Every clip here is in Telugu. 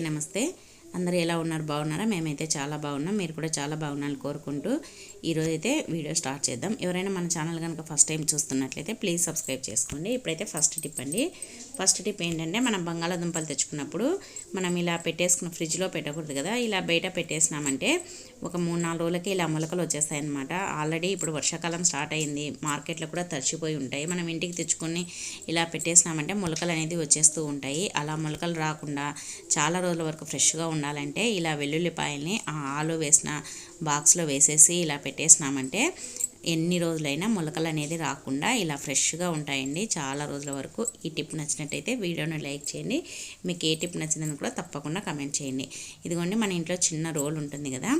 నమస్తే. అందరూ ఎలా ఉన్నారు? బాగున్నారా? మేమైతే చాలా బాగున్నాం. మీరు కూడా చాలా బాగున్నారని కోరుకుంటూ ఈరోజు అయితే వీడియో స్టార్ట్ చేద్దాం. ఎవరైనా మన ఛానల్ కనుక ఫస్ట్ టైం చూస్తున్నట్లయితే ప్లీజ్ సబ్స్క్రైబ్ చేసుకోండి. ఇప్పుడైతే ఫస్ట్ టిప్ అండి. ఫస్ట్ టిప్ ఏంటంటే మనం బంగాళాదుంపలు తెచ్చుకున్నప్పుడు మనం ఇలా పెట్టేసుకున్న ఫ్రిడ్జ్లో పెట్టకూడదు కదా. ఇలా బయట పెట్టేసినామంటే ఒక మూడు నాలుగు రోజులకి ఇలా మొలకలు వచ్చేస్తాయి అనమాట ఆల్రెడీ ఇప్పుడు వర్షాకాలం స్టార్ట్ అయింది. మార్కెట్లో కూడా తడిచిపోయి ఉంటాయి. మనం ఇంటికి తెచ్చుకొని ఇలా పెట్టేసినామంటే మొలకలు అనేది వచ్చేస్తూ ఉంటాయి. అలా మొలకలు రాకుండా చాలా రోజుల వరకు ఫ్రెష్గా ఉండాలంటే ఇలా వెల్లుల్లిపాయల్ని ఆ ఆలు వేసిన బాక్స్లో వేసేసి ఇలా పెట్టేసినామంటే ఎన్ని రోజులైనా మొలకలు అనేది రాకుండా ఇలా ఫ్రెష్గా ఉంటాయండి చాలా రోజుల వరకు. ఈ టిప్ నచ్చినట్టయితే వీడియోని లైక్ చేయండి. మీకు ఏ టిప్ నచ్చిందని కూడా తప్పకుండా కమెంట్ చేయండి. ఇదిగోండి మన ఇంట్లో చిన్న రోల్ ఉంటుంది కదా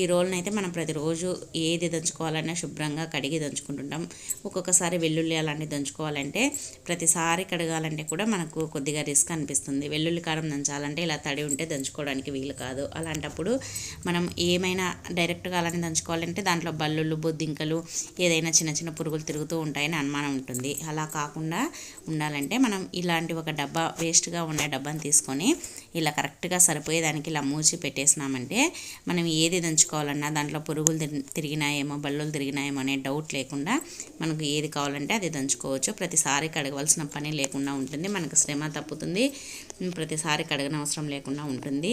ఈ రోల్ని అయితే మనం ప్రతిరోజు ఏది దంచుకోవాలన్నా శుభ్రంగా కడిగి దంచుకుంటుంటాం. ఒక్కొక్కసారి వెల్లుల్లి అలాంటివి దంచుకోవాలంటే ప్రతిసారి కడగాలంటే కూడా మనకు కొద్దిగా రిస్క్ అనిపిస్తుంది. వెల్లుల్లి కారం దంచాలంటే ఇలా తడి ఉంటే దంచుకోవడానికి వీలు కాదు. అలాంటప్పుడు మనం ఏమైనా డైరెక్ట్గా అలానే దంచుకోవాలంటే దాంట్లో బల్లులు బొద్దింకలు ఏదైనా చిన్న చిన్న పురుగులు తిరుగుతూ ఉంటాయని అనుమానం ఉంటుంది. అలా కాకుండా ఉండాలంటే మనం ఇలాంటి ఒక డబ్బా వేస్ట్గా ఉండే డబ్బాని తీసుకొని ఇలా కరెక్ట్గా సరిపోయేదానికి ఇలా మూసి పెట్టేసినామంటే మనం ఏది దంచుకోవాలన్నా దాంట్లో పురుగులు తిరిగినాయేమో బల్లులు తిరిగినాయేమో అనే డౌట్ లేకుండా మనకు ఏది కావాలంటే అది దంచుకోవచ్చు. ప్రతిసారి కడగవలసిన పని లేకుండా ఉంటుంది. మనకు శ్రమ తప్పుతుంది. ప్రతిసారి కడగన అవసరం లేకుండా ఉంటుంది.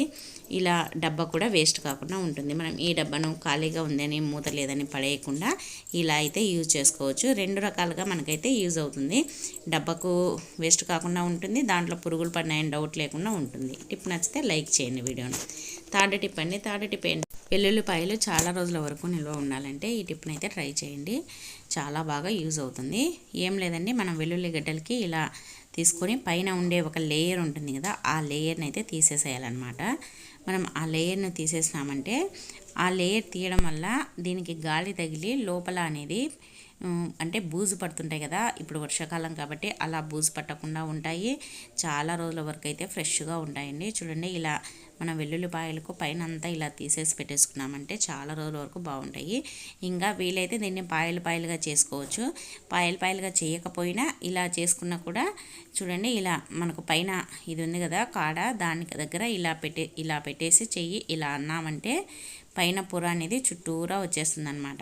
ఇలా డబ్బా కూడా వేస్ట్ కాకుండా ఉంటుంది. మనం ఈ డబ్బాను ఖాళీగా ఉందని మూత లేదని పడేయకుండా ఇలా అయితే యూజ్ చేసుకోవచ్చు. రెండు రకాలుగా మనకైతే యూజ్ అవుతుంది. డబ్బాకు వేస్ట్ కాకుండా ఉంటుంది. దాంట్లో పురుగులు పడినాయని డౌట్ లేకుండా ఉంటుంది. టిప్ నచ్చితే లైక్ చేయండి వీడియోని. థర్డ్ టిప్ అండి. థర్డ్ టిప్ ఏంటి? వెల్లుల్లిపాయలు చాలా రోజుల వరకు నిల్వ ఉండాలంటే ఈ టిప్ని అయితే ట్రై చేయండి. చాలా బాగా యూజ్ అవుతుంది. ఏం లేదండి. మనం వెల్లుల్లి గడ్డలకి ఇలా తీసుకొని పైన ఉండే ఒక లేయర్ ఉంటుంది కదా ఆ లేయర్ని అయితే తీసేసేయాలన్నమాట. మనం ఆ లేయర్ను తీసేసినామంటే ఆ లేయర్ తీయడం వల్ల దీనికి గాలి తగిలి లోపల అనేది అంటే బూజు పడుతుంటాయి కదా ఇప్పుడు వర్షాకాలం కాబట్టి అలా బూజు పట్టకుండా ఉంటాయి. చాలా రోజుల వరకు అయితే ఫ్రెష్గా ఉంటాయండి. చూడండి ఇలా మనం వెల్లుల్లిపాయలకు పైన అంతా ఇలా తీసేసి పెట్టేసుకున్నామంటే చాలా రోజుల వరకు బాగుంటాయి. ఇంకా వీలైతే దీన్ని పాయలు పాయలుగా చేసుకోవచ్చు. పాయలు పాయలుగా చేయకపోయినా ఇలా చేసుకున్నా కూడా చూడండి ఇలా మనకు పైన ఇది ఉంది కదా కాడ దానికి దగ్గర ఇలా పెట్టే ఇలా పెట్టేసి చెయ్యి ఇలా అన్నామంటే పైన పొర అనేది చుట్టూరా వచ్చేస్తుంది అనమాట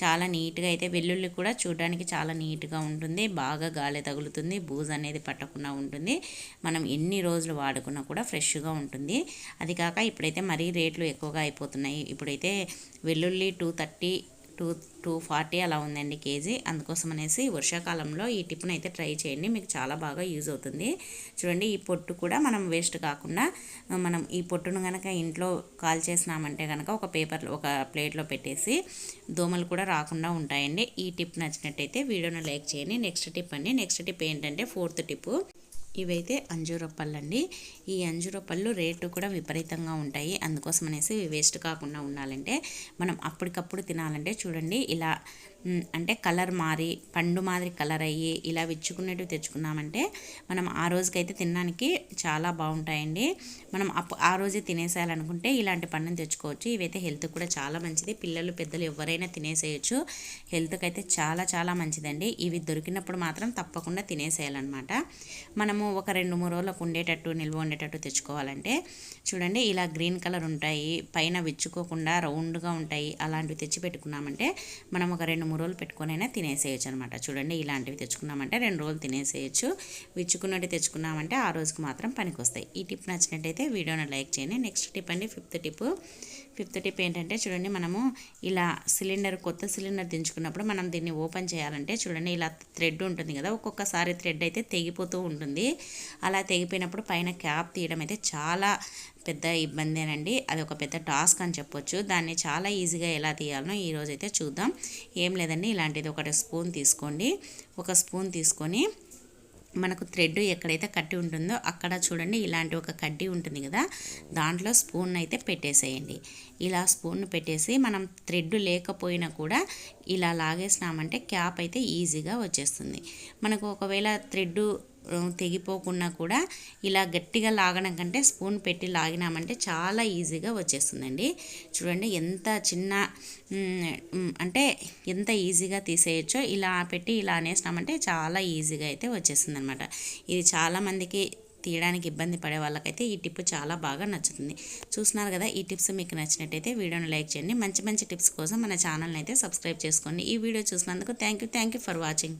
చాలా నీట్గా అయితే వెల్లుల్లి కూడా చూడడానికి చాలా నీట్గా ఉంటుంది. బాగా గాలి తగులుతుంది. బూజు అనేది పట్టకుండా ఉంటుంది. మనం ఎన్ని రోజులు వాడుకున్నా కూడా ఫ్రెష్గా ఉంటుంది. అది కాక ఇప్పుడైతే మరీ రేట్లు ఎక్కువగా అయిపోతున్నాయి. ఇప్పుడైతే వెల్లుల్లి two thirty two two forty అలా ఉందండి కేజీ. అందుకోసం అనేసి వర్షాకాలంలో ఈ టిప్ను అయితే ట్రై చేయండి. మీకు చాలా బాగా యూజ్ అవుతుంది. చూడండి ఈ పొట్టు కూడా మనం వేస్ట్ కాకుండా మనం ఈ పొట్టును కనుక ఇంట్లో కాల్ చేసినామంటే కనుక ఒక పేపర్లో ఒక ప్లేట్లో పెట్టేసి దోమలు కూడా రాకుండా ఉంటాయండి. ఈ టిప్ నచ్చినట్టయితే వీడియోను లైక్ చేయండి. నెక్స్ట్ టిప్ అండి. నెక్స్ట్ టిప్ ఏంటంటే ఫోర్త్ టిప్పు ఇవైతే అంజూర పళ్ళు అండి ఈ అంజూర పళ్ళు రేటు కూడా విపరీతంగా ఉంటాయి. అందుకోసం అనేసి వేస్ట్ కాకుండా ఉండాలంటే మనం అప్పటికప్పుడు తినాలంటే చూడండి ఇలా అంటే కలర్ మారి పండు మాదిరి కలర్ అయ్యి ఇలా విచ్చుకునేటివి తెచ్చుకున్నామంటే మనం ఆ రోజుకైతే తినడానికి చాలా బాగుంటాయండి. మనం అప్ ఆ రోజే తినేసేయాలనుకుంటే ఇలాంటి పండుని తెచ్చుకోవచ్చు. ఇవైతే హెల్త్ కూడా చాలా మంచిది. పిల్లలు పెద్దలు ఎవరైనా తినేసేయచ్చు. హెల్త్కి అయితే చాలా చాలా మంచిదండి. ఇవి దొరికినప్పుడు మాత్రం తప్పకుండా తినేసేయాలన్నమాట. మనము ఒక రెండు మూడు రోజులకు ఉండేటట్టు నిల్వ ఉండేటట్టు తెచ్చుకోవాలంటే చూడండి ఇలా గ్రీన్ కలర్ ఉంటాయి. పైన విచ్చుకోకుండా రౌండ్గా ఉంటాయి. అలాంటివి తెచ్చి పెట్టుకున్నామంటే మనం ఒక రెండు మూడు రోజులు పెట్టుకొనైనా తినేసేయచ్చు అనమాట చూడండి ఇలాంటివి తెచ్చుకున్నామంటే రెండు రోజులు తినేసేయచ్చు. విచ్చుకున్నట్టు తెచ్చుకున్నామంటే ఆ రోజుకి మాత్రం పనికి వస్తాయి ఈ టిప్ నచ్చినట్టయితే వీడియోని లైక్ చేయండి. నెక్స్ట్ టిప్ అండి ఫిఫ్త్ టిప్. ఫిఫ్త్ టిప్ ఏంటంటే చూడండి మనము ఇలా సిలిండర్ కొత్త సిలిండర్ దించుకున్నప్పుడు మనం దీన్ని ఓపెన్ చేయాలంటే చూడండి ఇలా థ్రెడ్ ఉంటుంది కదా ఒక్కొక్కసారి థ్రెడ్ అయితే తెగిపోతూ ఉంటుంది. అలా తెగిపోయినప్పుడు పైన క్యాప్ తీయడం అయితే చాలా పెద్ద ఇబ్బందేనండి. అది ఒక పెద్ద టాస్క్ అని చెప్పొచ్చు. దాన్ని చాలా ఈజీగా ఎలా తీయాలనో ఈరోజు అయితే చూద్దాం. ఏం లేదండి ఇలాంటిది ఒకటి స్పూన్ తీసుకోండి. ఒక స్పూన్ తీసుకొని మనకు థ్రెడ్ ఎక్కడైతే కట్టి ఉంటుందో అక్కడ చూడండి ఇలాంటి ఒక కడ్డీ ఉంటుంది కదా దాంట్లో స్పూన్ అయితే పెట్టేసేయండి. ఇలా స్పూన్ పెట్టేసి మనం థ్రెడ్ లేకపోయినా కూడా ఇలా లాగేసినామంటే క్యాప్ అయితే ఈజీగా వచ్చేస్తుంది. మనకు ఒకవేళ థ్రెడ్ తెగిపోకుండా కూడా ఇలా గట్టిగా లాగడం కంటే స్పూన్ పెట్టి లాగినామంటే చాలా ఈజీగా వచ్చేస్తుందండి. చూడండి ఎంత చిన్న అంటే ఎంత ఈజీగా తీసేయచ్చో ఇలా పెట్టి ఇలా అనేసినామంటే చాలా ఈజీగా అయితే వచ్చేస్తుంది అనమాట ఇది చాలామందికి తీయడానికి ఇబ్బంది పడే వాళ్ళకైతే ఈ టిప్ చాలా బాగా నచ్చుతుంది. చూస్తున్నారు కదా ఈ టిప్స్ మీకు నచ్చినట్టయితే వీడియోని లైక్ చేయండి. మంచి మంచి టిప్స్ కోసం మన ఛానల్ని అయితే సబ్స్క్రైబ్ చేసుకోండి. ఈ వీడియో చూసినందుకు thank you thank you for watching.